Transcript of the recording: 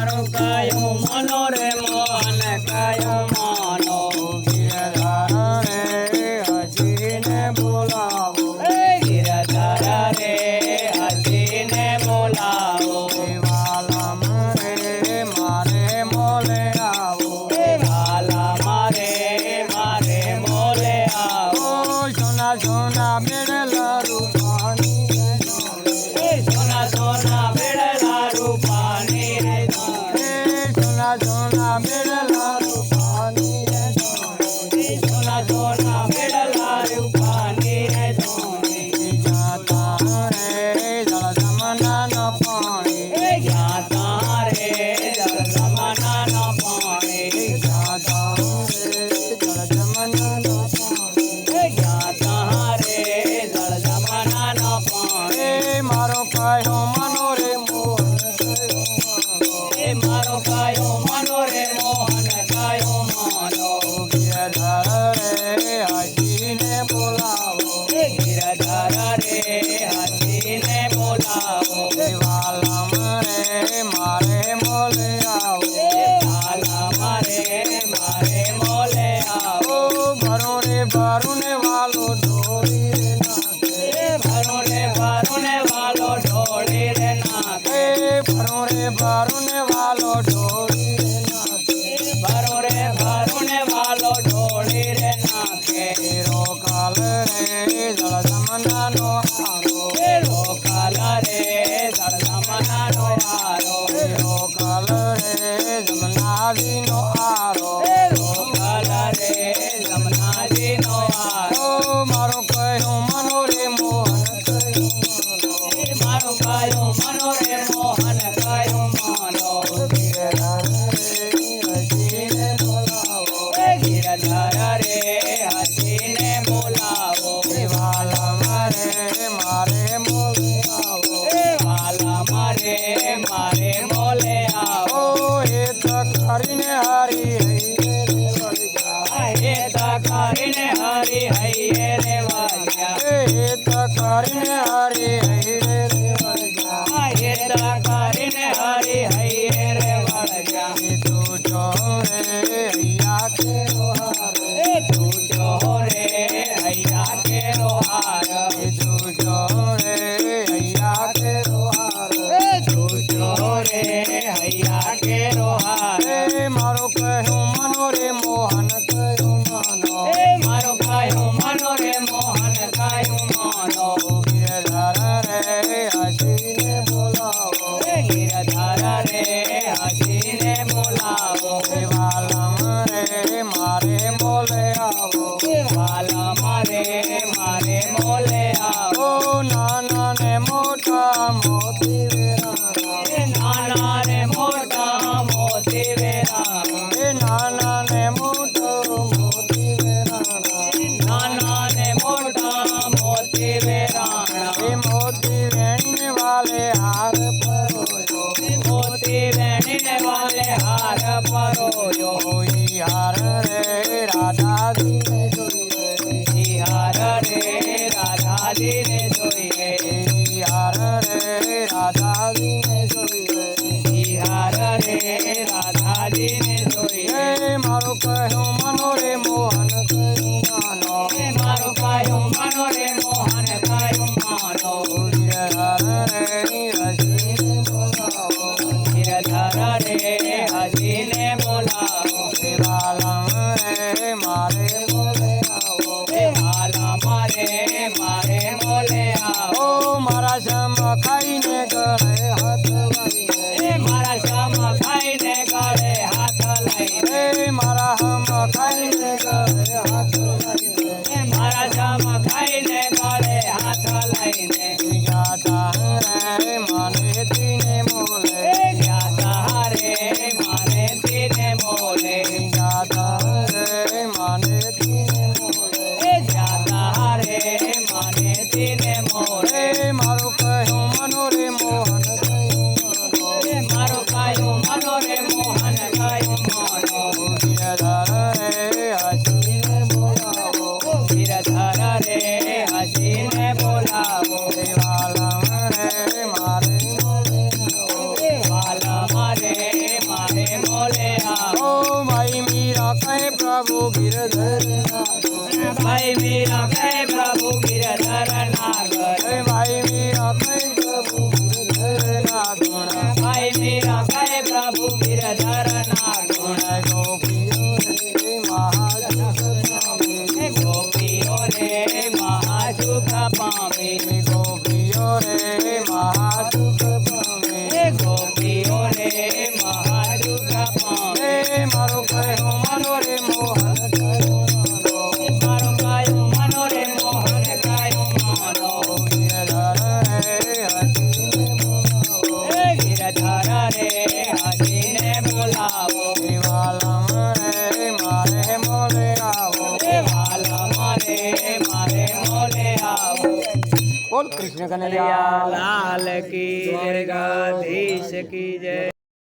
મારો કયો મનો રે મોહન કયો મનો ગિરધાર રે હસીને બોલાવો. ગિરધર રે હસીને બોલાવો. વાલમ રે મારે મોલે આવો. વાલા મારે મારે મોલે આવો. સોના સોના મેળેલા. મારો કયો મનો રે મોહન એ મારો કાયો મનો રે મોહન કાયો મનો. ગિરધર રે હસીને બોલાવો. વાલો ઢોળી રે નાખે. ભરો રે, ભરો ને વાલો ઢોળી રે નાખે. રે કાલ રે મારો કયો મનોરે મોહન મારો કાયો મનો ગિરધર રે હસીને બોલાવો વાલા મારે મારે મોલે આવો વાલા મારે મારે મોલે આવો એ કરીને હારી હૈ હે તકારીને હરી હૈયે રે વાગ્યા એ કરીને હારી હૈ રે વળગ્યા હે તકારીને હૈયા કેરો હાર પરોયો હાર રે રાધાજીને જોઈએ હાર રે રાધાજીને જોઈએ હાર રે રાધાજીને જોઈએ હાર રે રાધાજીને જોઈએ મારો કહ્યું, મનો રે મોહન કયું માનો. મારો કાયો મનો રે મોહન કાયો માનો ગિરધર રે હસીને મારે મોલે આવો. મારા શ્યામ ખાઈને ગળે હાથ વાઈને એ મારા શ્યામ ખાઈને ગળે હાથ લઈને મારા હમ ખાઈને ગળે હાથ ગિરધર નાગર ભાઈ મીરા કઈ પ્રભુ ગિરધર ના ગુણ ભાઈ મીરા કહે પ્રભુ ગિરધર નાગર ગુણ ગોપીઓ રે મહાજુગ હે ગોપીઓ રે મહાસુખ બોલ. કૃષ્ણ કનૈયા. લાલ કી જય ગાધીશ કી જય.